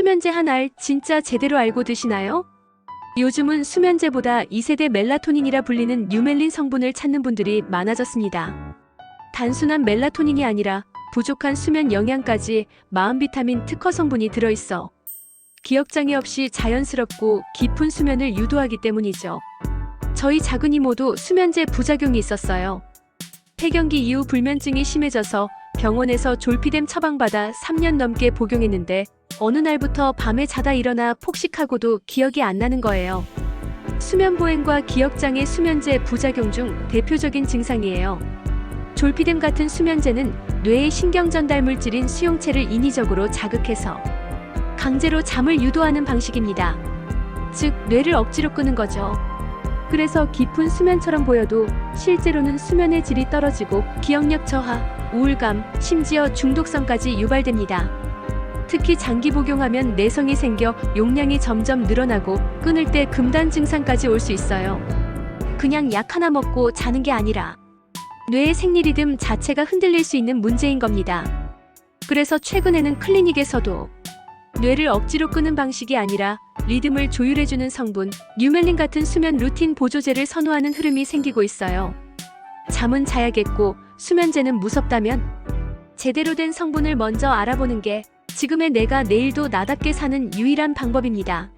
수면제 한 알 진짜 제대로 알고 드시나요? 요즘은 수면제보다 2세대 멜라토닌이라 불리는 뉴멜린 성분을 찾는 분들이 많아졌습니다. 단순한 멜라토닌이 아니라 부족한 수면 영양까지 마음 비타민 특허 성분이 들어있어 기억장애 없이 자연스럽고 깊은 수면을 유도하기 때문이죠. 저희 작은 이모도 수면제 부작용이 있었어요. 폐경기 이후 불면증이 심해져서 병원에서 졸피뎀 처방받아 3년 넘게 복용했는데 어느 날부터 밤에 자다 일어나 폭식하고도 기억이 안 나는 거예요. 수면 보행과 기억장애 수면제 부작용 중 대표적인 증상이에요. 졸피뎀 같은 수면제는 뇌의 신경 전달 물질인 수용체를 인위적으로 자극해서 강제로 잠을 유도하는 방식입니다. 즉, 뇌를 억지로 끄는 거죠. 그래서 깊은 수면처럼 보여도 실제로는 수면의 질이 떨어지고 기억력 저하, 우울감, 심지어 중독성까지 유발됩니다. 특히 장기 복용하면 내성이 생겨 용량이 점점 늘어나고 끊을 때 금단 증상까지 올 수 있어요. 그냥 약 하나 먹고 자는 게 아니라 뇌의 생리 리듬 자체가 흔들릴 수 있는 문제인 겁니다. 그래서 최근에는 클리닉에서도 뇌를 억지로 끄는 방식이 아니라 리듬을 조율해주는 성분, 뉴멜린 같은 수면 루틴 보조제를 선호하는 흐름이 생기고 있어요. 잠은 자야겠고 수면제는 무섭다면 제대로 된 성분을 먼저 알아보는 게 지금의 내가 내일도 나답게 사는 유일한 방법입니다.